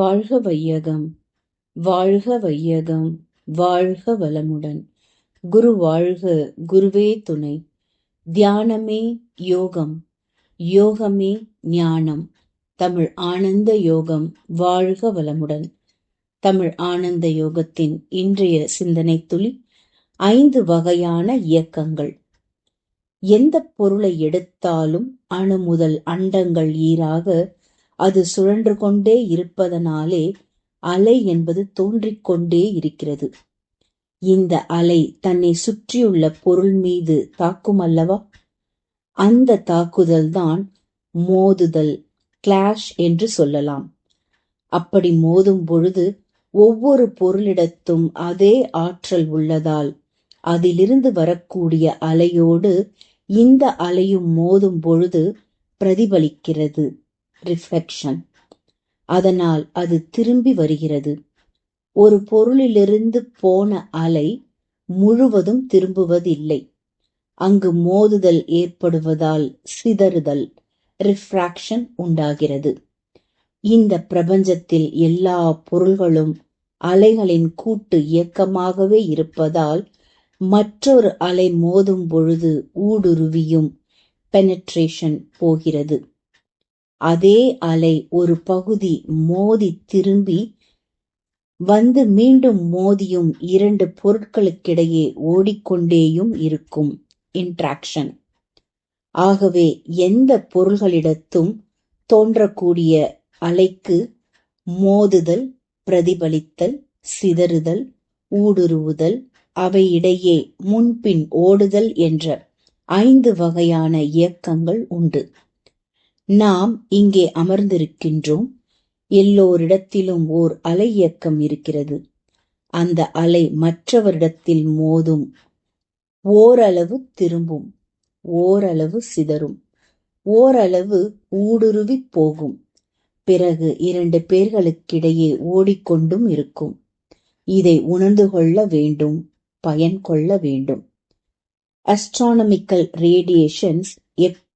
வாழ்க வையகம் வாழ்க வையகம் வாழ்க வளமுடன். குரு வாழ்க குருவே துணை. தியானமே யோகம் யோகமே ஞானம். தமிழ் ஆனந்த யோகம் வாழ்க வளமுடன். தமிழ் ஆனந்த யோகத்தின் இன்றைய சிந்தனை துளி ஐந்து வகையான இயக்கங்கள். எந்த பொருளை எடுத்தாலும் அணு முதல் அண்டங்கள் ஈராக அது சுழன்று கொண்டே இருப்பதனாலே அலை என்பது தோன்றிக் கொண்டே இருக்கிறது. இந்த அலை தன்னை சுற்றியுள்ள பொருள் மீது தாக்கும் அல்லவா? அந்த தாக்குதல் தான் மோதுதல் கிளாஷ் என்று சொல்லலாம். அப்படி மோதும் பொழுது ஒவ்வொரு பொருளிடத்தும் அதே ஆற்றல் உள்ளதால் அதிலிருந்து வரக்கூடிய அலையோடு இந்த அலையும் மோதும் பொழுது பிரதிபலிக்கிறது. ரிஃப்ளெக்ஷன் அதனால் அது திரும்பி வருகிறது. ஒரு பொருளிலிருந்து போன அலை முழுவதும் திரும்புவதில்லை. அங்கு மோதுதல் ஏற்படுவதால் சிதறுதல் ரிஃப்ராக்ஷன் உண்டாகிறது. இந்த பிரபஞ்சத்தில் எல்லா பொருள்களும் அலைகளின் கூட்டு இயக்கமாகவே இருப்பதால் மற்றொரு அலை மோதும் பொழுது ஊடுருவியும் பெனட்ரேஷன் போகிறது. அதே அலை ஒரு பகுதி மோதி திரும்பி வந்து மீண்டும் மோதியும் இரண்டு பொருட்களுக்கிடையே ஓடிக்கொண்டேயும் இருக்கும். இன்ட்ராக்ஷன் ஆகவே எந்த பொருள்களிடத்தும் தோன்றக்கூடிய அலைக்கு மோதுதல் பிரதிபலித்தல் சிதறுதல் ஊடுருவுதல் அவையிடையே முன்பின் ஓடுதல் என்ற ஐந்து வகையான இயக்கங்கள் உண்டு. நாம் இங்கே அமர்ந்திருக்கின்றோம். எல்லோரிடத்திலும் ஓர் அலை இயக்கம் இருக்கிறது. அந்த அலை மற்றவரிடத்தில் மோதும். ஓரளவு திரும்பும். ஓரளவு சிதறும். ஓரளவு ஊடுருவி போகும். பிறகு இரண்டு பேர்களுக்கிடையே ஓடிக்கொண்டும் இருக்கும். இதை உணர்ந்து கொள்ள வேண்டும். பயன் கொள்ள வேண்டும். அஸ்ட்ரானமிக்கல் ரேடியேஷன்ஸ்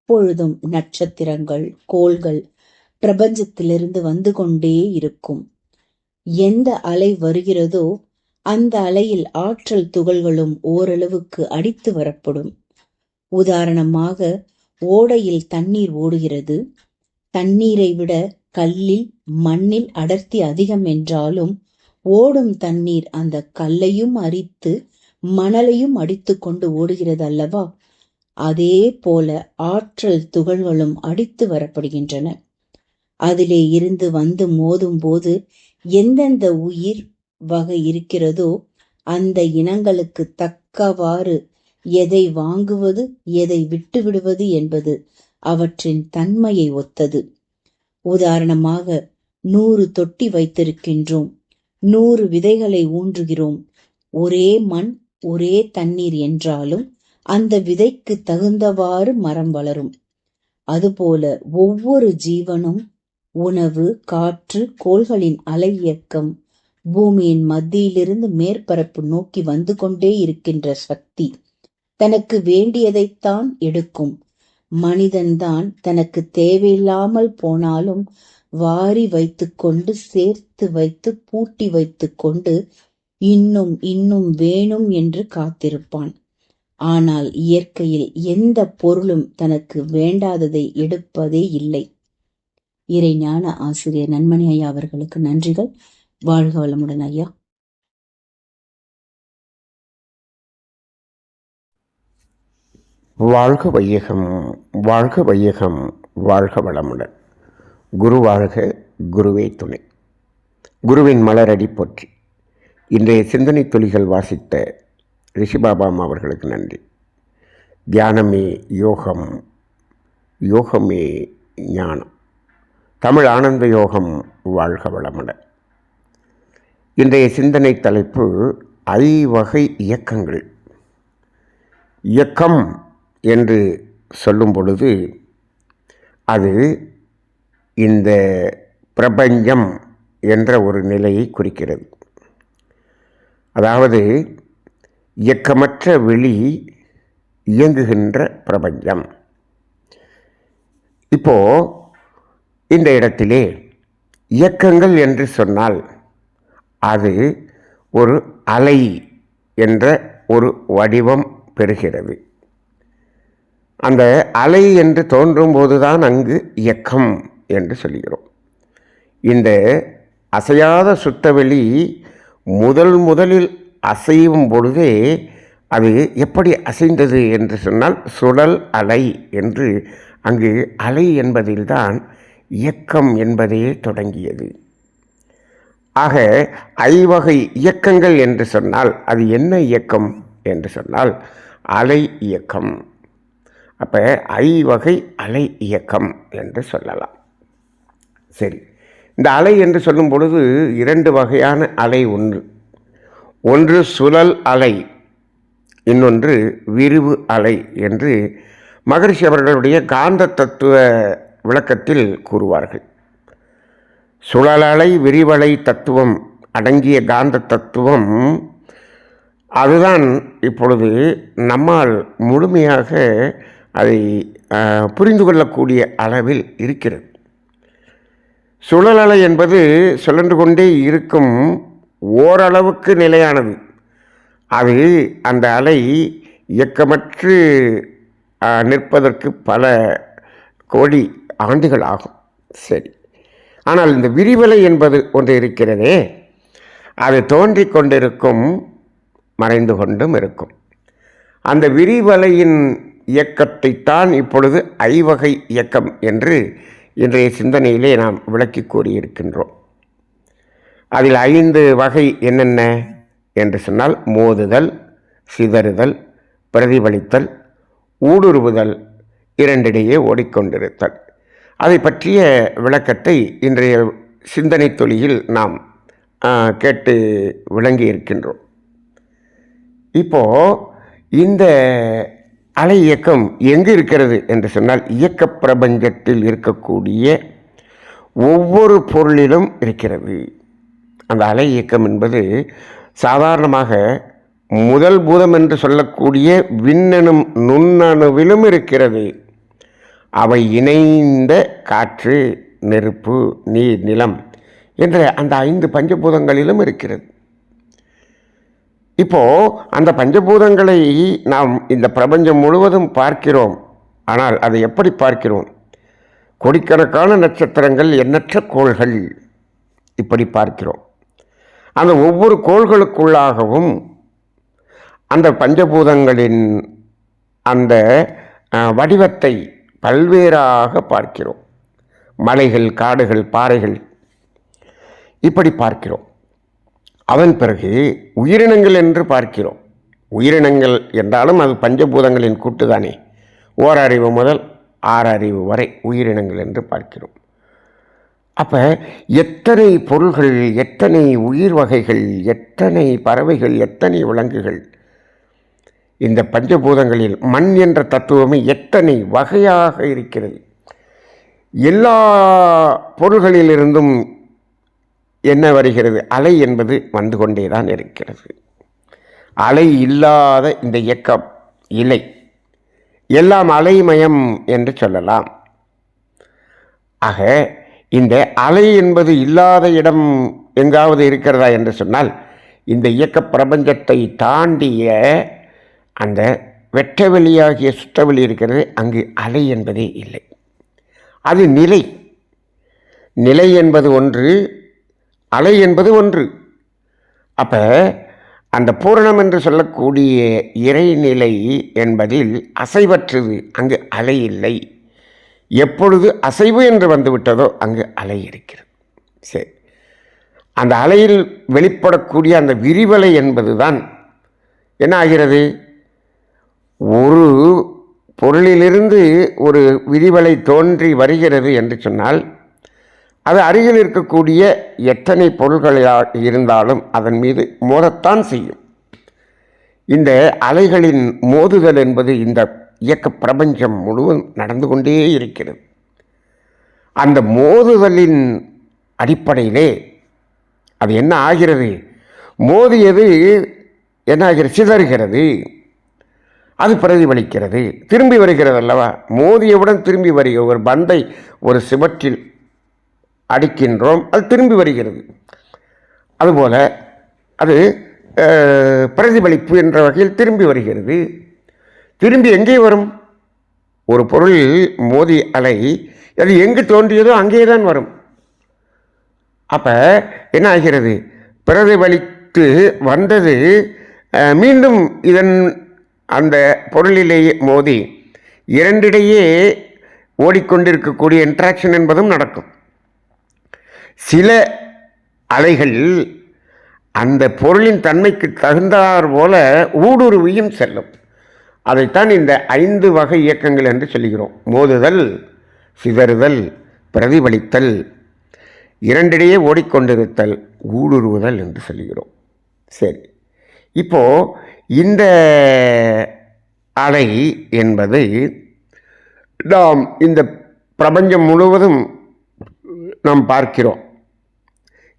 எப்பொழுதும் நட்சத்திரங்கள் கோள்கள் பிரபஞ்சத்திலிருந்து வந்து கொண்டே இருக்கும். எந்த அலை வருகிறதோ அந்த அலையில் ஆற்றல் துகள்களும் ஓரளவுக்கு அடித்து வரப்படும். உதாரணமாக ஓடையில் தண்ணீர் ஓடுகிறது. தண்ணீரை விட கல்லில் மண்ணில் அடர்த்தி அதிகம் என்றாலும் ஓடும் தண்ணீர் அந்த கல்லையும் அரித்து மணலையும் அடித்து கொண்டு ஓடுகிறது அல்லவா? அதே போல ஆற்றல் துகள்களும் அடித்து வரப்படுகின்றன. அதிலே இருந்து வந்து மோதும் போது எந்தெந்த உயிர் வகை இருக்கிறதோ அந்த இனங்களுக்கு தக்கவாறு எதை வாங்குவது எதை விட்டுவிடுவது என்பது அவற்றின் தன்மையை ஒத்தது. உதாரணமாக நூறு தொட்டி வைத்திருக்கின்றோம் நூறு விதைகளை ஊன்றுகிறோம் ஒரே மண் ஒரே தண்ணீர் என்றாலும் அந்த விதைக்கு தகுந்தவாறு மரம் வளரும். அதுபோல ஒவ்வொரு ஜீவனும் உணவு காற்று கோள்களின் அலை இயக்கம் பூமியின் மத்தியிலிருந்து மேற்பரப்பு நோக்கி வந்து கொண்டே இருக்கின்ற சக்தி தனக்கு வேண்டியதைத்தான் எடுக்கும். மனிதன்தான் தனக்கு தேவையில்லாமல் போனாலும் வாரி வைத்துக்கொண்டு சேர்த்து வைத்து பூட்டி வைத்துக்கொண்டு இன்னும் இன்னும் வேணும் என்று காத்திருப்பான். ஆனால் இயற்கையில் எந்த பொருளும் தனக்கு வேண்டாததை எடுப்பதே இல்லை. இறை ஞான ஆசிரியர் நன்மணி ஐயா அவர்களுக்கு நன்றிகள். வாழ்க வளமுடன் ஐயா. வாழ்க வையகம் வாழ்க வையகம் வாழ்க வளமுடன். குரு வாழ்க குருவே துணை. குருவின் மலரடி போற்றி. இன்றைய சிந்தனை துளிகள் வாசித்த ரிஷிபாபாம் அவர்களுக்கு நன்றி. தியானமே யோகம் யோகமே ஞானம். தமிழ் ஆனந்த யோகம் வாழ்க வளமுட. இன்றைய சிந்தனை தலைப்பு ஐவகை இயக்கங்கள். இயக்கம் என்று சொல்லும் பொழுது அது இந்த பிரபஞ்சம் என்ற ஒரு நிலையை குறிக்கிறது. அதாவது இயக்கமற்ற வெளி இயங்குகின்ற பிரபஞ்சம். இப்போ இந்த இடத்திலே இயக்கங்கள் என்று சொன்னால் அது ஒரு அலை என்ற ஒரு வடிவம் பெறுகிறது. அந்த அலை என்று தோன்றும் போதுதான் அங்கு இயக்கம் என்று சொல்கிறோம். இந்த அசையாத சுத்தவெளி முதல் முதலில் அசையும் பொழுதே அது எப்படி அசைந்தது என்று சொன்னால் சுழல் அலை என்று. அங்கு அலை என்பதில்தான் இயக்கம் என்பதே தொடங்கியது. ஆக ஐவகை இயக்கங்கள் என்று சொன்னால் அது என்ன இயக்கம் என்று சொன்னால் அலை இயக்கம். அப்போ ஐவகை அலை இயக்கம் என்று சொல்லலாம். சரி இந்த அலை என்று சொல்லும் பொழுது இரண்டு வகையான அலை ஒன்று ஒன்று சுழல் அலை இன்னொன்று விரிவு அலை என்று மகரிஷி அவர்களுடைய காந்த தத்துவ விளக்கத்தில் கூறுவார்கள். சுழலலை விரிவலை தத்துவம் அடங்கிய காந்த தத்துவம் அதுதான் இப்பொழுது நம்மால் முழுமையாக அதை புரிந்து கொள்ளக்கூடிய அளவில் இருக்கிறது. சுழலலை என்பது சுழன்று கொண்டே இருக்கும் ஓரளவுக்கு நிலையானது. அது அந்த அலை இயக்கமற்று நிற்பதற்கு பல கோடி ஆண்டுகள் ஆகும். சரி. ஆனால் இந்த விரிவலை என்பது ஒன்று இருக்கிறதே. அது தோன்றிக் கொண்டிருக்கும் மறைந்து கொண்டும் இருக்கும். அந்த விரிவலையின் இயக்கத்தைத்தான் இப்பொழுது ஐவகை இயக்கம் என்று இன்றைய சிந்தனையிலே நாம் விளக்கி கூறியிருக்கின்றோம். அதில் ஐந்து வகை என்னென்ன? என்று சொன்னால் மோதுதல் சிதறுதல் பிரதிபலித்தல் ஊடுருவுதல் இரண்டிடையே ஓடிக்கொண்டிருத்தல். அதை பற்றிய விளக்கத்தை இன்றைய சிந்தனை தொழியில் நாம் கேட்டு விளங்கி இருக்கின்றோம். இப்போ இந்த அலை இயக்கம் எங்கு இருக்கிறது என்று சொன்னால் இயக்க பிரபஞ்சத்தில் இருக்கக்கூடிய ஒவ்வொரு பொருளிலும் இருக்கிறது. அந்த அலை இயக்கம் என்பது சாதாரணமாக முதல் பூதம் என்று சொல்லக்கூடிய விண்ணணும் நுண்ணணுவிலும் இருக்கிறது. அவை இணைந்த காற்று நெருப்பு நீர் நிலம் என்ற அந்த ஐந்து பஞ்சபூதங்களிலும் இருக்கிறது. இப்போ அந்த பஞ்சபூதங்களை நாம் இந்த பிரபஞ்சம் முழுவதும் பார்க்கிறோம். ஆனால் அதை எப்படி பார்க்கிறோம்? கோடிக்கணக்கான நட்சத்திரங்கள் எண்ணற்ற கோள்கள் இப்படி பார்க்கிறோம். அந்த ஒவ்வொரு கோள்களுக்குள்ளாகவும் அந்த பஞ்சபூதங்களின் அந்த வடிவத்தை பல்வேறாக பார்க்கிறோம். மலைகள் காடுகள் பாறைகள் இப்படி பார்க்கிறோம். அதன் பிறகு உயிரினங்கள் என்று பார்க்கிறோம். உயிரினங்கள் என்றாலும் அது பஞ்சபூதங்களின் கூட்டுதானே ஓரறிவு முதல் ஆறறிவு வரை உயிரினங்கள் என்று பார்க்கிறோம். அப்போ எத்தனை பொருள்கள் எத்தனை உயிர் வகைகள் எத்தனை பறவைகள் எத்தனை விலங்குகள்? இந்த பஞ்சபூதங்களில் மண் என்ற தத்துவமே எத்தனை வகையாக இருக்கிறது? எல்லா பொருள்களிலிருந்தும் என்ன வருகிறது? அலை என்பது வந்து கொண்டே தான் இருக்கிறது. அலை இல்லாத இந்த இயக்கம் இலை எல்லாம் அலைமயம் என்று சொல்லலாம். ஆக இந்த அலை என்பது இல்லாத இடம் எங்காவது இருக்கிறதா என்று சொன்னால் இந்த இயக்க பிரபஞ்சத்தை தாண்டிய அந்த வெட்டவெளியாகிய சுற்றவெளி இருக்கிறது அங்கு அலை என்பதே இல்லை. அது நிலை. நிலை என்பது ஒன்று அலை என்பது ஒன்று. அப்போ அந்த பூரணம் என்று சொல்லக்கூடிய இறைநிலை என்பதில் அசைவற்றது அங்கு அலை இல்லை. எப்பொழுது அசைவு என்று வந்துவிட்டதோ அங்கு அலை இருக்கிறது. சரி. அந்த அலையில் வெளிப்படக்கூடிய அந்த விரிவலை என்பதுதான் என்ன ஆகிறது ஒரு பொருளிலிருந்து ஒரு விரிவலை தோன்றி வருகிறது என்று சொன்னால் அது அருகில் இருக்கக்கூடிய எத்தனை பொருள்களாக இருந்தாலும் அதன் மீது மோதத்தான் செய்யும். இந்த அலைகளின் மோதுதல் என்பது இந்த இயக்க பிரபஞ்சம் முழுவதும் நடந்து கொண்டே இருக்கிறது. அந்த மோதுதலின் அடிப்படையிலே அது என்ன ஆகிறது? மோதியது என்ன ஆகிறது சிதறுகிறது. அது பிரதிபலிக்கிறது. திரும்பி வருகிறது அல்லவா? மோதியவுடன் திரும்பி வருகிற ஒரு பந்தை ஒரு சிவற்றில் அடிக்கின்றோம் அது திரும்பி வருகிறது. அதுபோல் அது பிரதிபலிப்பு என்ற வகையில் திரும்பி வருகிறது. திரும்பி எங்கே வரும்? ஒரு பொருளில் மோதி அலை அது எங்கு தோன்றியதோ அங்கே தான் வரும். அப்போ என்ன ஆகிறது? பிரதிபலித்து வந்தது மீண்டும் இதன் அந்த பொருளிலேயே மோதி இரண்டிடையே ஓடிக்கொண்டிருக்கக்கூடிய இன்ட்ராக்ஷன் என்பதும் நடக்கும். சில அலைகள் அந்த பொருளின் தன்மைக்கு தகுந்தாற் போல ஊடுருவியும் செல்லும். அதைத்தான் இந்த ஐந்து வகை இயக்கங்கள் என்று சொல்கிறோம் மோதுதல் சிதறுதல் பிரதிபலித்தல் இரண்டிடையே ஓடிக்கொண்டிருத்தல் ஊடுருவுதல் என்று சொல்கிறோம் சரி. இப்போது இந்த அலை என்பது நாம் இந்த பிரபஞ்சம் முழுவதும் நாம் பார்க்கிறோம்.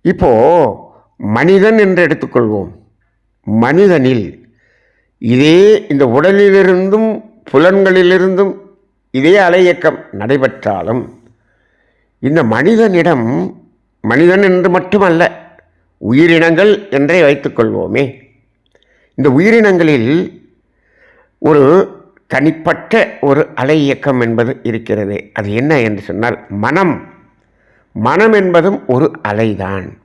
இப்போ மனிதன் என்று எடுத்துக்கொள்வோம். மனிதனில் இதே இந்த உடலிலிருந்தும் புலன்களிலிருந்தும் இதே அலையக்கம் நடைபெற்றாலும் இந்த மனிதனிடம் மனிதன் என்று மட்டுமல்ல உயிரினங்கள் என்றே வைத்துக்கொள்வோமே இந்த உயிரினங்களில் ஒரு தனிப்பட்ட ஒரு அலை இயக்கம் என்பது இருக்கிறது. அது என்ன என்று சொன்னால் மனம். மனம் என்பதும் ஒரு அலைதான்.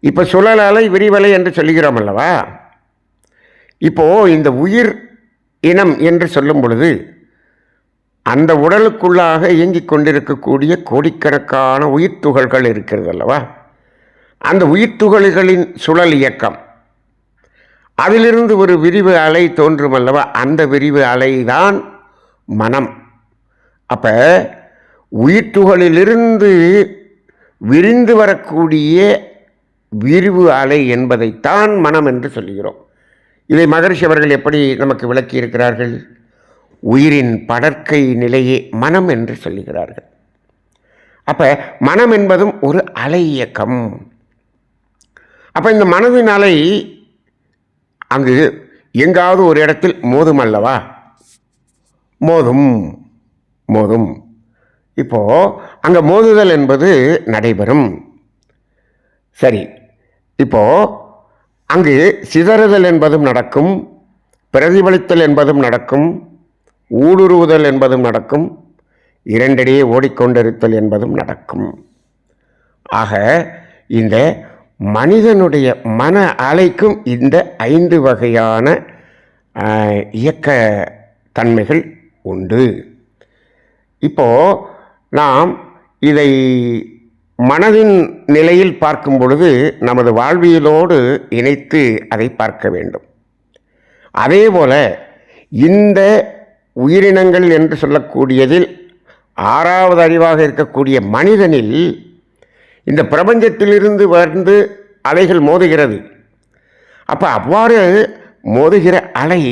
இப்போ சுழல் அலை விரிவலை என்று சொல்லுகிறோம் அல்லவா? இப்போ இந்த உயிர் இனம் என்று சொல்லும் பொழுது அந்த உடலுக்குள்ளாக இயங்கிக் கொண்டிருக்கக்கூடிய கோடிக்கணக்கான உயிர் துகள்கள் இருக்கிறது அல்லவா? அந்த உயிர் துகள்களின் சுழல் இயக்கம். அதிலிருந்து ஒரு விரிவு அலை தோன்றும் அல்லவா? அந்த விரிவு அலைதான் மனம். அப்போ உயிர்த்துகளிலிருந்து விரிந்து வரக்கூடிய விரிவு அலை என்பதைத்தான் மனம் என்று சொல்கிறோம். இதை மகரிஷி அவர்கள் எப்படி நமக்கு விளக்கியிருக்கிறார்கள்? உயிரின் படற்கை நிலையே மனம் என்று சொல்லுகிறார்கள். அப்போ மனம் என்பதும் ஒரு அலை இயக்கம். அப்போ இந்த மனதின் அலை அங்கு எங்காவது ஒரு இடத்தில் மோதும் அல்லவா? மோதும் மோதும். இப்போது அங்கே மோதுதல் என்பது நடைபெறும். சரி இப்போ அங்கு சிதறுதல் என்பதும் நடக்கும் பிரதிபலித்தல் என்பதும் நடக்கும் ஊடுருவுதல் என்பதும் நடக்கும் இரண்டிடையே ஓடிக்கொண்டிருத்தல் என்பதும் நடக்கும். ஆக இந்த மனிதனுடைய மன அலைக்கும் இந்த ஐந்து வகையான இயக்க தன்மைகள் உண்டு. இப்போ நாம் இதை மனதின் நிலையில் பார்க்கும் பொழுது நமது வாழ்வியலோடு இணைத்து அதை பார்க்க வேண்டும். அதே போல இந்த உயிரினங்கள் என்று சொல்லக்கூடியதில் ஆறாவது அறிவாக இருக்கக்கூடிய மனிதனில் இந்த பிரபஞ்சத்திலிருந்து வந்து அலைகள் மோதுகிறது. அப்போ அவ்வாறு மோதுகிற அலை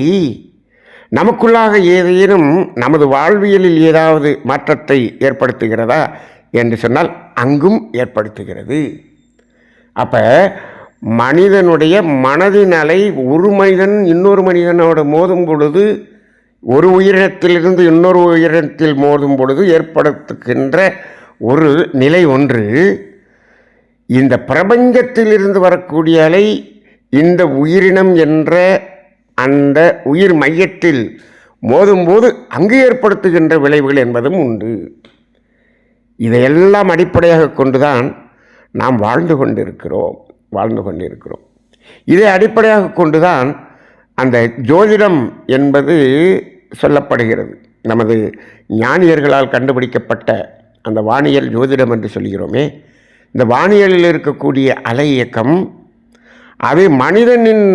நமக்குள்ளாக ஏதேனும் நமது வாழ்வியலில் ஏதாவது மாற்றத்தை ஏற்படுத்துகிறதா என்று சொன்னால் அங்கும் ஏற்படுத்துகிறது. அப்போ மனிதனுடைய மனதின் அலை ஒரு மனிதன் இன்னொரு மனிதனோடு மோதும் பொழுது ஒரு உயிரினத்திலிருந்து இன்னொரு உயிரினத்தில் மோதும் பொழுது ஏற்படுத்துகின்ற ஒரு நிலை ஒன்று இந்த பிரபஞ்சத்திலிருந்து வரக்கூடிய அலை இந்த உயிரினம் என்ற அந்த உயிர் மையத்தில் மோதும்போது அங்கு ஏற்படுத்துகின்ற விளைவுகள் என்பதும் உண்டு. இதையெல்லாம் அடிப்படையாக கொண்டுதான் நாம் வாழ்ந்து கொண்டிருக்கிறோம் வாழ்ந்து கொண்டிருக்கிறோம். இதை அடிப்படையாக கொண்டுதான் அந்த ஜோதிடம் என்பது சொல்லப்படுகிறது. நமது ஞானியர்களால் கண்டுபிடிக்கப்பட்ட அந்த வானியல் ஜோதிடம் என்று சொல்கிறோமே இந்த வானியலில் இருக்கக்கூடிய அலை இயக்கம் அவை மனிதனின்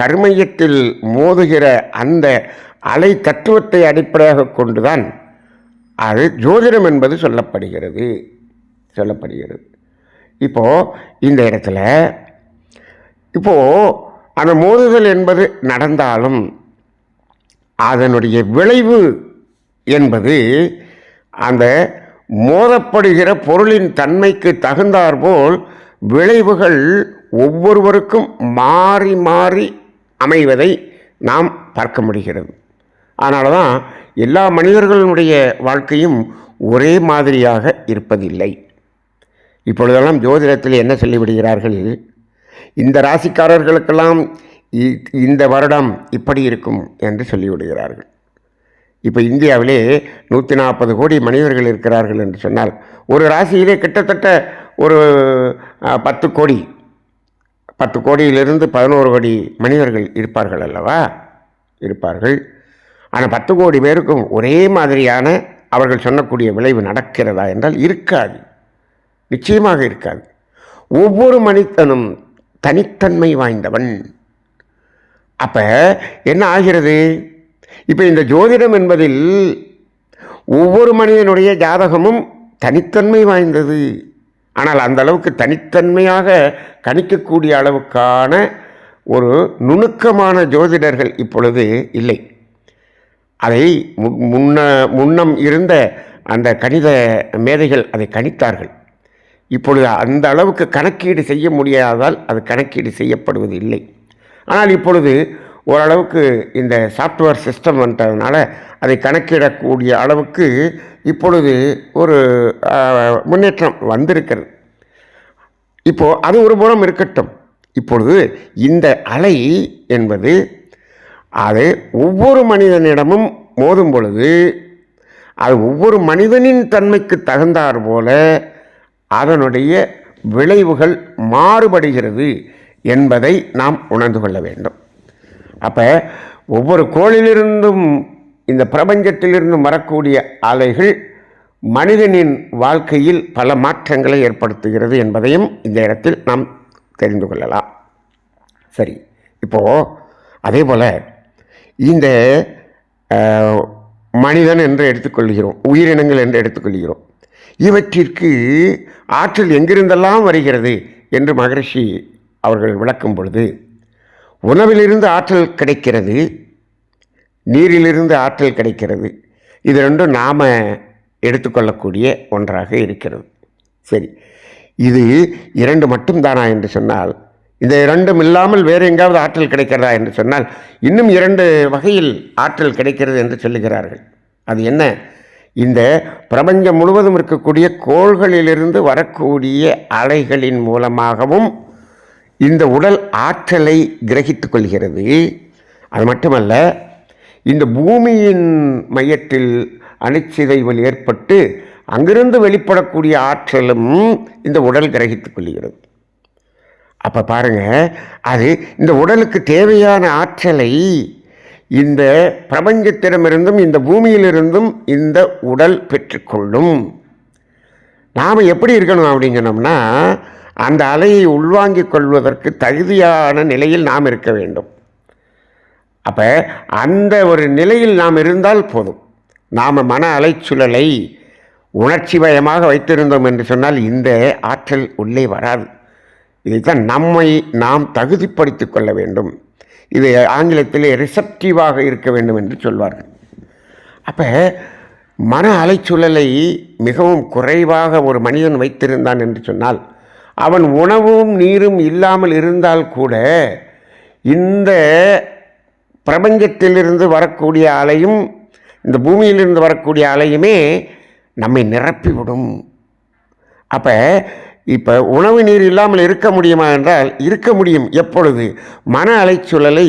கர்மயத்தில் மோதுகிற அந்த அலை தத்துவத்தை அடிப்படையாக கொண்டுதான் அது ஜோதிடம் என்பது சொல்லப்படுகிறது. சொல்லப்படுகிறது. இப்போது இந்த இடத்துல இப்போது அந்த மோதுதல் என்பது நடந்தாலும் அதனுடைய விளைவு என்பது அந்த மோதப்படுகிற பொருளின் தன்மைக்கு தகுந்தாற்போல் விளைவுகள் ஒவ்வொருவருக்கும் மாறி மாறி அமைவதை நாம் பார்க்க முடிகிறது. அதனால தான் எல்லா மனிதர்களுடைய வாழ்க்கையும் ஒரே மாதிரியாக இருப்பதில்லை. இப்பொழுதெல்லாம் ஜோதிடத்தில் என்ன சொல்லிவிடுகிறார்கள்? இந்த ராசிக்காரர்களுக்கெல்லாம் இந்த வருடம் இப்படி இருக்கும் என்று சொல்லிவிடுகிறார்கள். இப்போ இந்தியாவிலே நூற்றி நாற்பது கோடி மனிதர்கள் இருக்கிறார்கள் என்று சொன்னால் ஒரு ராசியிலே கிட்டத்தட்ட ஒரு பத்து கோடி பத்து கோடியிலிருந்து பதினோரு கோடி மனிதர்கள் இருப்பார்கள் அல்லவா? இருப்பார்கள். ஆனால் பத்து கோடி பேருக்கும் ஒரே மாதிரியான அவர்கள் சொன்னக்கூடிய விளைவு நடக்கிறதா என்றால் இருக்காது. நிச்சயமாக இருக்காது. ஒவ்வொரு மனிதனும் தனித்தன்மை வாய்ந்தவன். அப்போ என்ன ஆகிறது? இப்போ இந்த ஜோதிடம் என்பதில் ஒவ்வொரு மனிதனுடைய ஜாதகமும் தனித்தன்மை வாய்ந்தது. ஆனால் அந்த அளவுக்கு தனித்தன்மையாக கணிக்கக்கூடிய அளவுக்கான ஒரு நுணுக்கமான ஜோதிடர்கள் இப்பொழுது இல்லை. அதை முன்ன முன்னம் இருந்த அந்த கணித மேதைகள் அதை கணித்தார்கள். இப்பொழுது அந்த அளவுக்கு கணக்கீடு செய்ய முடியாதால் அது கணக்கீடு செய்யப்படுவது இல்லை ஆனால் இப்பொழுது ஓரளவுக்கு இந்த சாஃப்ட்வேர் சிஸ்டம் வந்துட்டதுனால அதை கணக்கிடக்கூடிய அளவுக்கு இப்பொழுது ஒரு முன்னேற்றம் வந்திருக்கிறது. இப்போது அது ஒரு புறம் இருக்கட்டும். இப்பொழுது இந்த அலை என்பது அது ஒவ்வொரு மனிதனிடமும் மோதும் பொழுது அது ஒவ்வொரு மனிதனின் தன்மைக்கு தகுந்தாற் போல அதனுடைய விளைவுகள் மாறுபடுகிறது என்பதை நாம் உணர்ந்து கொள்ள வேண்டும். அப்போ ஒவ்வொரு கோளிலிருந்தும் இந்த பிரபஞ்சத்திலிருந்தும் வரக்கூடிய அலைகள் மனிதனின் வாழ்க்கையில் பல மாற்றங்களை ஏற்படுத்துகிறது என்பதையும் இந்த இடத்தில் நாம் தெரிந்து கொள்ளலாம். சரி இப்போது அதே போல் இந்த மனிதன் என்று எடுத்துக்கொள்கிறோம் உயிரினங்கள் என்று எடுத்துக்கொள்கிறோம். இவற்றிற்கு ஆற்றல் எங்கிருந்தெல்லாம் வருகிறது என்று மகரிஷி அவர்கள் விளக்கும் பொழுது உணவிலிருந்து ஆற்றல் கிடைக்கிறது நீரிலிருந்து ஆற்றல் கிடைக்கிறது. இது ரெண்டும் நாம் எடுத்துக்கொள்ளக்கூடிய ஒன்றாக இருக்கிறது. சரி இது இரண்டு மட்டும்தானா என்று சொன்னால் இந்த இரண்டும் இல்லாமல் வேறு எங்காவது ஆற்றல் கிடைக்கிறதா என்று சொன்னால் இன்னும் இரண்டு வகையில் ஆற்றல் கிடைக்கிறது என்று சொல்லுகிறார்கள். அது என்ன? இந்த பிரபஞ்சம் முழுவதும் இருக்கக்கூடிய கோள்களிலிருந்து வரக்கூடிய அலைகளின் மூலமாகவும் இந்த உடல் ஆற்றலை கிரகித்து கொள்கிறது. அது மட்டுமல்ல இந்த பூமியின் மையத்தில் அணிச்சிதைவில் ஏற்பட்டு அங்கிருந்து வெளிப்படக்கூடிய ஆற்றலும் இந்த உடல் கிரகித்துக் கொள்கிறது. அப்போ பாருங்க அது இந்த உடலுக்கு தேவையான ஆற்றலை இந்த பிரபஞ்சத்திடமிருந்தும் இந்த பூமியிலிருந்தும் இந்த உடல் பெற்றுக்கொள்ளும். நாம் எப்படி இருக்கணும் அப்படின்னு சொன்னோம்னா அந்த அலையை உள்வாங்கிக் கொள்வதற்கு தகுதியான நிலையில் நாம் இருக்க வேண்டும். அப்போ அந்த ஒரு நிலையில் நாம் இருந்தால் போதும். நாம் மன அலைச்சுழலை உணர்ச்சி பயமாக வைத்திருந்தோம் என்று சொன்னால் இந்த ஆற்றல் உள்ளே வராது. இதைத்தான் நம்மை நாம் தகுதிப்படுத்திக் கொள்ள வேண்டும். இது ஆங்கிலத்திலே ரிசப்டிவாக இருக்க வேண்டும் என்று சொல்வார்கள். அப்போ மன அலைச்சூழலை மிகவும் குறைவாக ஒரு மனிதன் வைத்திருந்தான் என்று சொன்னால் அவன் உணவும் நீரும் இல்லாமல் இருந்தால் கூட இந்த பிரபஞ்சத்திலிருந்து வரக்கூடிய அலையும் இந்த பூமியிலிருந்து வரக்கூடிய அலையுமே நம்மை நிரப்பிவிடும். அப்போ இப்போ உணவு நீர் இல்லாமல் இருக்க முடியுமா என்றால் இருக்க முடியும். எப்பொழுது? மன அலைச்சூழலை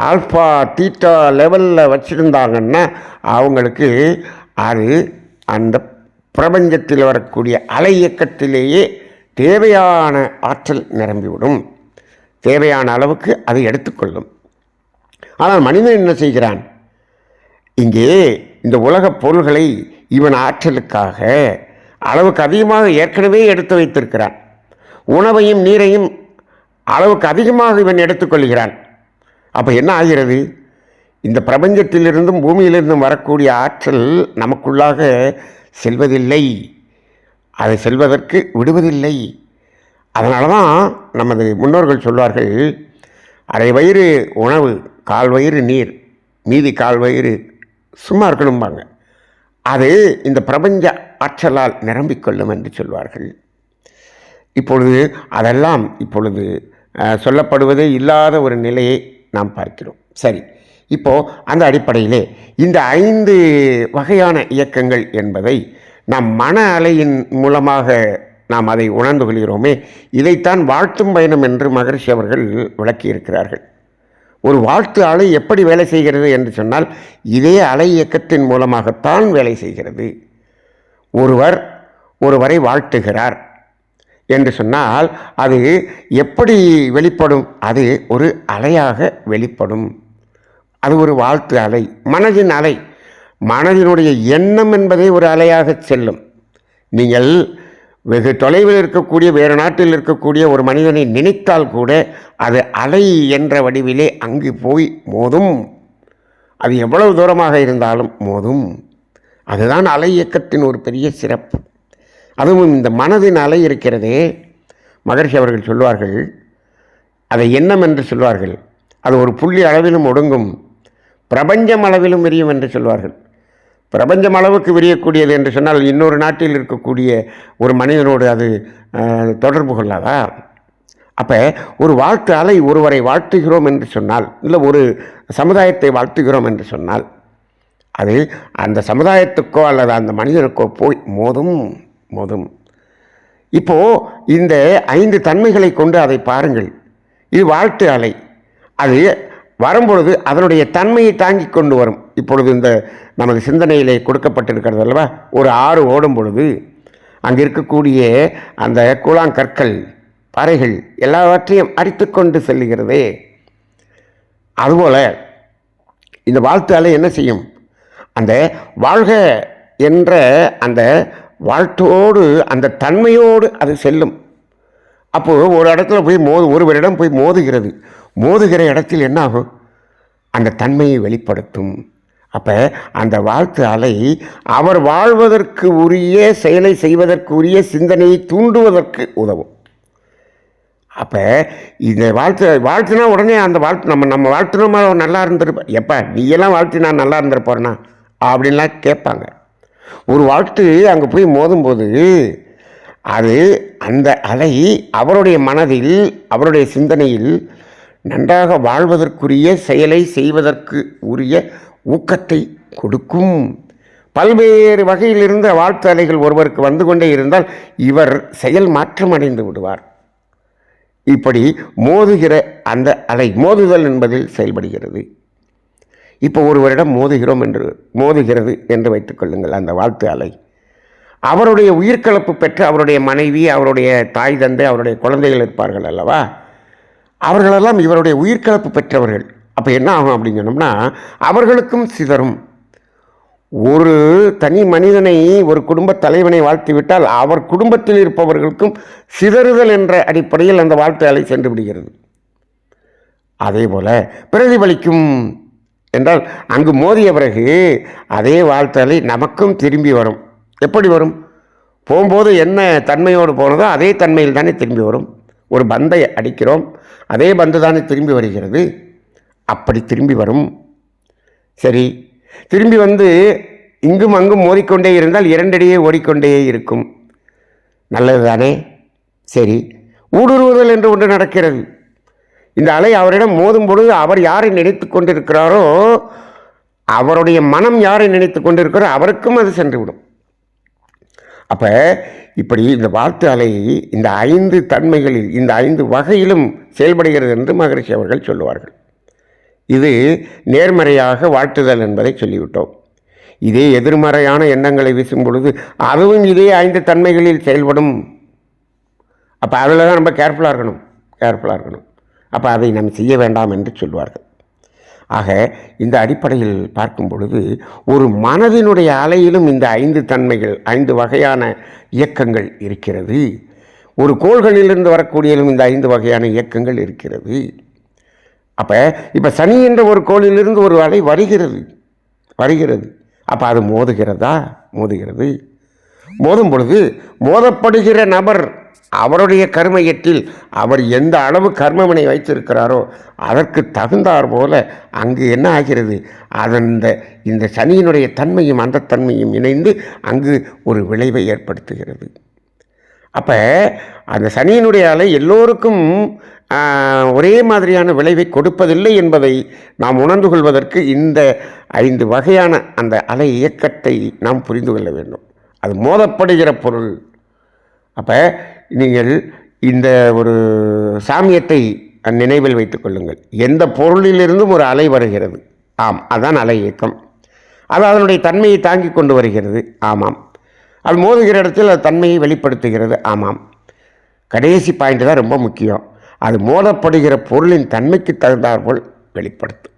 ஆல்ஃபா தீட்டா லெவலில் வச்சுருந்தாங்கன்னா அவங்களுக்கு அது அந்த பிரபஞ்சத்தில் வரக்கூடிய அலை இயக்கத்திலேயே தேவையான ஆற்றல் நிரம்பிவிடும். தேவையான அளவுக்கு அது எடுத்துக்கொள்ளும். ஆனால் மனிதன் என்ன செய்கிறான்? இங்கே இந்த உலகப் பொருள்களை இவன் ஆற்றலுக்காக அளவுக்கு அதிகமாக ஏற்கனவே எடுத்து வைத்திருக்கிறான். உணவையும் நீரையும் அளவுக்கு அதிகமாக இவன் எடுத்துக்கொள்கிறான் அப்போ என்ன ஆகிறது? இந்த பிரபஞ்சத்திலிருந்தும் பூமியிலிருந்தும் வரக்கூடிய ஆற்றல் நமக்குள்ளாக செல்வதில்லை. அதை செல்வதற்கு விடுவதில்லை. அதனால தான் நமது முன்னோர்கள் சொல்வார்கள் அரை வயிறு உணவு கால் வயிறு நீர் மீதி கால் வயிறு சும்மா இருக்கணும்பாங்க. அது இந்த பிரபஞ்ச ஆற்றலால் நிரம்பிக்கொள்ளும் என்று சொல்வார்கள். இப்பொழுது அதெல்லாம் இப்பொழுது சொல்லப்படுவதே இல்லாத ஒரு நிலையை நாம் பார்க்கிறோம். சரி இப்போது அந்த அடிப்படையிலே இந்த ஐந்து வகையான இயக்கங்கள் என்பதை நாம் மன அலையின் மூலமாக நாம் அதை உணர்ந்து கொள்கிறோமே இதைத்தான் வாழ்த்தும் பயணம் என்று மகரிஷி அவர்கள் விளக்கியிருக்கிறார்கள். ஒரு வாழ்த்து அலை எப்படி வேலை செய்கிறது என்று சொன்னால் இதே அலை இயக்கத்தின் மூலமாகத்தான் வேலை செய்கிறது. ஒருவர் ஒருவரை வாழ்த்துகிறார் என்று சொன்னால் அது எப்படி வெளிப்படும்? அது ஒரு அலையாக வெளிப்படும். அது ஒரு வாழ்த்து அலை மனதின் அலை. மனதினுடைய எண்ணம் என்பதே ஒரு அலையாக செல்லும். நீங்கள் வெகு தொலைவில் இருக்கக்கூடிய வேறு நாட்டில் இருக்கக்கூடிய ஒரு மனிதனை நினைத்தால் கூட அது அலை என்ற வடிவிலே அங்கு போய் மோதும். அது எவ்வளவு தூரமாக இருந்தாலும் மோதும். அதுதான் அலை இயக்கத்தின் ஒரு பெரிய சிறப்பு. அதுவும் இந்த மனதின் அலை இருக்கிறதே மகர்ஷி அவர்கள் சொல்வார்கள் அதை எண்ணம் என்று சொல்வார்கள். அது ஒரு புள்ளி அளவிலும் ஒடுங்கும் பிரபஞ்சம் அளவிலும் விரியும் என்று சொல்வார்கள். பிரபஞ்சம் அளவுக்கு விரியக்கூடியது என்று சொன்னால் இன்னொரு நாட்டில் இருக்கக்கூடிய ஒரு மனிதனோடு அது தொடர்பு கொள்ளாதா? அப்போ ஒரு வாழ்த்து அலை ஒருவரை வாழ்த்துகிறோம் என்று சொன்னால் இல்லை ஒரு சமுதாயத்தை வாழ்த்துகிறோம் என்று சொன்னால் அது அந்த சமுதாயத்துக்கோ அல்லது அந்த மனிதனுக்கோ போய் மோதும் மோதும். இப்போது இந்த ஐந்து தன்மைகளை கொண்டு அதை பாருங்கள். இது வாழ்த்து அலை. அது வரும்பொழுது அதனுடைய தன்மையை தாங்கி கொண்டு வரும். இப்பொழுது இந்த நமது சிந்தனையிலே கொடுக்கப்பட்டிருக்கிறது அல்லவா? ஒரு ஆறு ஓடும் பொழுது அங்கே இருக்கக்கூடிய அந்த கூழாங்கற்கள் பாறைகள் எல்லாவற்றையும் அடித்து கொண்டு செல்லுகிறதே. அதுபோல் இந்த வாழ்த்து அலை என்ன செய்யும்? அந்த வாழ்க என்ற அந்த வாழ்த்தோடு அந்த தன்மையோடு அது செல்லும். அப்போது ஒரு இடத்துல போய் மோது ஒருவரிடம் போய் மோதுகிறது. மோதுகிற இடத்தில் என்ன ஆகும் அந்த தன்மையை வெளிப்படுத்தும். அப்போ அந்த வாழ்த்து அலை அவர் வாழ்வதற்கு உரிய செயலை செய்வதற்கு உரிய சிந்தனையை தூண்டுவதற்கு உதவும். அப்போ இந்த வாழ்த்து வாழ்த்துனா உடனே அந்த வாழ்த்து நம்ம நம்ம வாழ்த்துனோமா? அவன் நல்லா இருந்திருப்ப எப்பா நீயெல்லாம் வாழ்த்து நான் நல்லா இருந்திருப்போறனா அப்படின்லாம் கேட்பாங்க. ஒரு வாழ்த்து அங்கே போய் மோதும்போது அது அந்த அலை அவருடைய மனதில் அவருடைய சிந்தனையில் நன்றாக வாழ்வதற்குரிய செயலை செய்வதற்கு உரிய ஊக்கத்தை கொடுக்கும். பல்வேறு வகையிலிருந்து வாழ்த்து அலைகள் ஒருவருக்கு வந்து கொண்டே இருந்தால் இவர் செயல் மாற்றம் அடைந்து விடுவார். இப்படி மோதுகிற அந்த அலை மோதுதல் என்பதில் செயல்படுகிறது. இப்போ ஒருவரிடம் மோதுகிறோம் என்று மோதுகிறது என்று வைத்துக்கொள்ளுங்கள் அந்த வாழ்த்து அலை. அவருடைய உயிர்கலப்பு பெற்ற அவருடைய மனைவி அவருடைய தாய் தந்தை அவருடைய குழந்தைகள் இருப்பார்கள் அல்லவா? அவர்களெல்லாம் இவருடைய உயிர்கலப்பு பெற்றவர்கள். அப்போ என்ன ஆகும் அப்படின்னு சொன்னோம்னா அவர்களுக்கும் சிதறும். ஒரு தனி மனிதனை ஒரு குடும்ப தலைவனை வாழ்த்துவிட்டால் அவர் குடும்பத்தில் இருப்பவர்களுக்கும் சிதறுதல் என்ற அடிப்படையில் அந்த வாழ்த்து அலை சென்று விடுகிறது. அதே போல் பிரதிபலிக்கும் என்றால் அங்கு மோதிய பிறகு அதே வாழ்த்தலை நமக்கும் திரும்பி வரும். எப்படி வரும்? போகும்போது என்ன தன்மையோடு போனதோ அதே தன்மையில் தானே திரும்பி வரும். ஒரு பந்தை அடிக்கிறோம் அதே பந்து தானே திரும்பி வருகிறது. அப்படி திரும்பி வரும். சரி திரும்பி வந்து இங்கும் அங்கும் மோதிக்கொண்டே இருந்தால் இரண்டடியே ஓடிக்கொண்டே இருக்கும். நல்லது தானே சரி ஊடுருவுதல் என்று ஒன்று நடக்கிறது. இந்த அலை அவரிடம் மோதும் பொழுது அவர் யாரை நினைத்து கொண்டிருக்கிறாரோ அவருடைய மனம் யாரை நினைத்து கொண்டிருக்கிறோ அவருக்கும் அது சென்றுவிடும். அப்போ இப்படி இந்த வாழ்த்து அலை இந்த ஐந்து தன்மைகளில் இந்த ஐந்து வகையிலும் செயல்படுகிறது என்று மகரிஷி அவர்கள் சொல்லுவார்கள். இது நேர்மறையாக வாழ்த்துதல் என்பதை சொல்லிவிட்டோம். இதே எதிர்மறையான எண்ணங்களை வீசும் பொழுது அதுவும் இதே ஐந்து தன்மைகளில் செயல்படும். அப்போ அதில் தான் ரொம்ப கேர்ஃபுல்லாக இருக்கணும் கேர்ஃபுல்லாக இருக்கணும். அப்போ அதை நாம் செய்ய வேண்டாம் என்று சொல்வார்கள். ஆக இந்த அடிப்படையில் பார்க்கும் பொழுது ஒரு மனதினுடைய அலையிலும் இந்த ஐந்து தன்மைகள் ஐந்து வகையான இயக்கங்கள் இருக்கிறது. ஒரு கோள்களிலிருந்து வரக்கூடியலும் இந்த ஐந்து வகையான இயக்கங்கள் இருக்கிறது. அப்போ இப்போ சனி என்ற ஒரு கோளிலிருந்து ஒரு அலை வருகிறது வருகிறது. அப்போ அது மோதுகிறதா? மோதுகிறது. மோதும் பொழுது மோதப்படுகிற நபர் அவருடைய கர்மயத்தில் அவர் எந்த அளவு கர்மவினை வைத்திருக்கிறாரோ அதற்கு தகுந்தார் போல அங்கு என்ன ஆகிறது? அதன் இந்த சனியினுடைய தன்மையும் அந்த தன்மையும் இணைந்து அங்கு ஒரு விளைவை ஏற்படுத்துகிறது. அப்போ அந்த சனியினுடைய அலை எல்லோருக்கும் ஒரே மாதிரியான விளைவை கொடுப்பதில்லை என்பதை நாம் உணர்ந்து கொள்வதற்கு இந்த ஐந்து வகையான அந்த அலை இயக்கத்தை நாம் புரிந்து கொள்ள வேண்டும். அது மோதப்படுகிற பொருள். அப்போ நீங்கள் இந்த ஒரு சாமியத்தை நினைவில் வைத்துக் கொள்ளுங்கள். எந்த பொருளிலிருந்தும் ஒரு அலை வருகிறது. ஆம் அதான் அலை இயக்கம். அது அதனுடைய தன்மையை தாங்கி கொண்டு வருகிறது. ஆமாம். அது மோதுகிற இடத்தில் அது தன்மையை வெளிப்படுத்துகிறது. ஆமாம். கடைசி பாயிண்ட் தான் ரொம்ப முக்கியம். அது மோதப்படுகிற பொருளின் தன்மைக்கு தகுந்தாற்போல் வெளிப்படுத்தும்.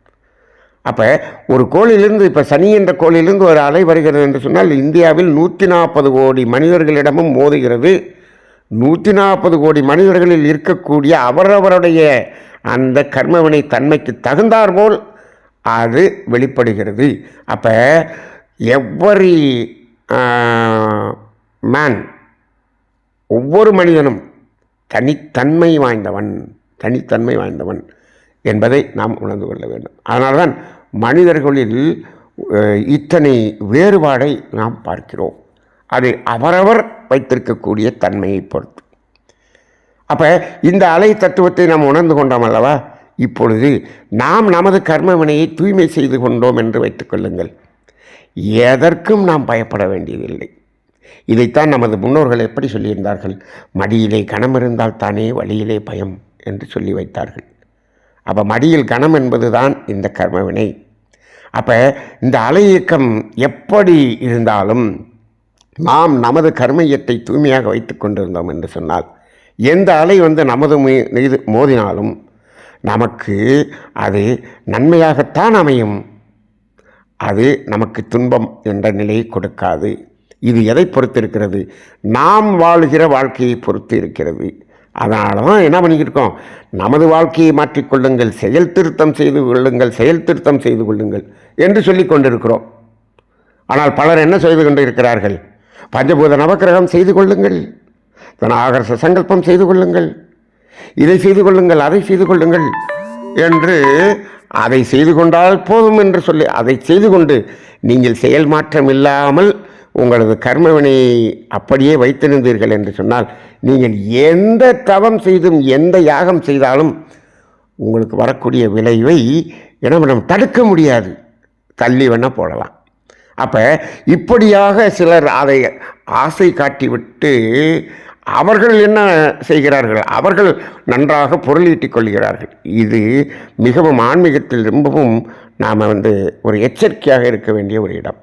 அப்போ ஒரு கோளிலிருந்து இப்போ சனி என்ற கோளிலிருந்து ஒரு அலை வருகிறது என்று சொன்னால் இந்தியாவில் நூற்றி நாற்பது கோடி மனிதர்களிடமும் மோதுகிறது. நூற்றி நாற்பது கோடி மனிதர்களில் இருக்கக்கூடிய அவரவருடைய அந்த கர்மவினை தன்மைக்கு தகுந்தாற்போல் அது வெளிப்படுகிறது. அப்போ எவ்வரி மேன் ஒவ்வொரு மனிதனும் தனித்தன்மை வாய்ந்தவன் தனித்தன்மை வாய்ந்தவன் என்பதை நாம் உணர்ந்து கொள்ள வேண்டும். அதனால்தான் மனிதர்களில் இத்தனை வேறுபாடை நாம் பார்க்கிறோம். அது அவரவர் வைத்திருக்கக்கூடிய தன்மையை பொறுத்து. அப்போ இந்த அலை தத்துவத்தை நாம் உணர்ந்து கொண்டோம் அல்லவா? இப்பொழுது நாம் நமது கர்ம வினையை தூய்மை செய்து கொண்டோம் என்று வைத்துக்கொள்ளுங்கள் எதற்கும் நாம் பயப்பட வேண்டியதில்லை. இதைத்தான் நமது முன்னோர்கள் எப்படி சொல்லியிருந்தார்கள்? மடியிலே கணம் இருந்தால் தானே வழியிலே பயம் என்று சொல்லி வைத்தார்கள். அப்போ மடியில் கணம் என்பதுதான் இந்த கர்மவினை. அப்போ இந்த அலை இயக்கம் எப்படி இருந்தாலும் நாம் நமது கர்மையத்தை தூய்மையாக வைத்து கொண்டிருந்தோம் என்று சொன்னால் எந்த அலை வந்து நமது மீது மோதினாலும் நமக்கு அது நன்மையாகத்தான் அமையும். அது நமக்கு துன்பம் என்ற நிலையை கொடுக்காது. இது எதை பொறுத்து இருக்கிறது நாம் வாழ்கிற வாழ்க்கையை பொறுத்து இருக்கிறது. அதனால தான் என்ன பண்ணிக்கிருக்கோம்? நமது வாழ்க்கையை மாற்றிக்கொள்ளுங்கள் செயல் திருத்தம் செய்து கொள்ளுங்கள் செயல் திருத்தம் செய்து கொள்ளுங்கள் என்று சொல்லி கொண்டிருக்கிறோம். ஆனால் பலர் என்ன செய்து கொண்டு இருக்கிறார்கள் பஞ்சபூத நவக்கிரகம் செய்து கொள்ளுங்கள். தனாகரச சங்கல்பம் செய்து கொள்ளுங்கள். இதை செய்து கொள்ளுங்கள் அதை செய்து கொள்ளுங்கள் என்று அதை செய்து கொண்டால் போதும் என்று சொல்லி அதை செய்து கொண்டு நீங்கள் செயல் மாற்றம் இல்லாமல் உங்களது கர்மவினையை அப்படியே வைத்திருந்தீர்கள் என்று சொன்னால் நீங்கள் எந்த தவம் செய்தும் எந்த யாகம் செய்தாலும் உங்களுக்கு வரக்கூடிய விளைவை என்ன பண்ண தடுக்க முடியாது. தள்ளி வேணால் போடலாம். அப்போ இப்படியாக சிலர் அதை ஆசை காட்டிவிட்டு அவர்கள் என்ன செய்கிறார்கள்? அவர்கள் நன்றாக பொருளீட்டிக் கொள்கிறார்கள். இது மிகவும் ஆன்மீகத்தில் ரொம்பவும் நாம் வந்து ஒரு எச்சரிக்கையாக இருக்க வேண்டிய ஒரு இடம்.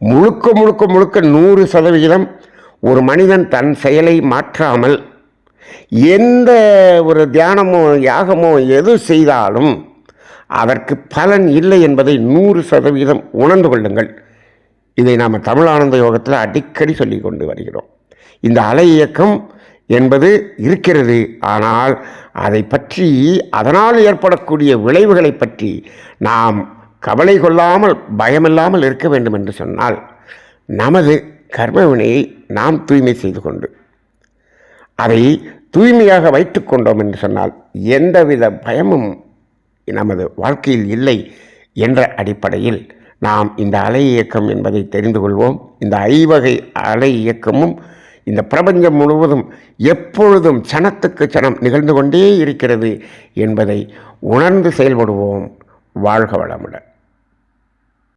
முழுக்க முழுக்க முழுக்க நூறு சதவிகிதம் ஒரு மனிதன் தன் செயலை மாற்றாமல் எந்த ஒரு தியானமோ யாகமோ எது செய்தாலும் அதற்கு பலன் இல்லை என்பதை நூறு சதவீதம் உணர்ந்து கொள்ளுங்கள். இதை நாம் தமிழானந்த யோகத்தில் அடிக்கடி சொல்லி கொண்டு வருகிறோம். இந்த அலை இயக்கம் என்பது இருக்கிறது ஆனால் அதை பற்றி அதனால் ஏற்படக்கூடிய விளைவுகளை பற்றி நாம் கவலை கொள்ளாமல் பயமில்லாமல் இருக்க வேண்டும் என்று சொன்னால் நமது கர்மவினையை நாம் தூய்மை செய்து கொண்டு அதை தூய்மையாக வைத்து கொண்டோம் என்று சொன்னால் எந்தவித பயமும் நமது வாழ்க்கையில் இல்லை என்ற அடிப்படையில் நாம் இந்த அலை இயக்கம் என்பதை தெரிந்து கொள்வோம். இந்த ஐவகை அலை இயக்கமும் இந்த பிரபஞ்சம் முழுவதும் எப்பொழுதும் சனத்துக்கு சனம் நிகழ்ந்து கொண்டே இருக்கிறது என்பதை உணர்ந்து செயல்படுவோம். வாழ்க வளமுடன்.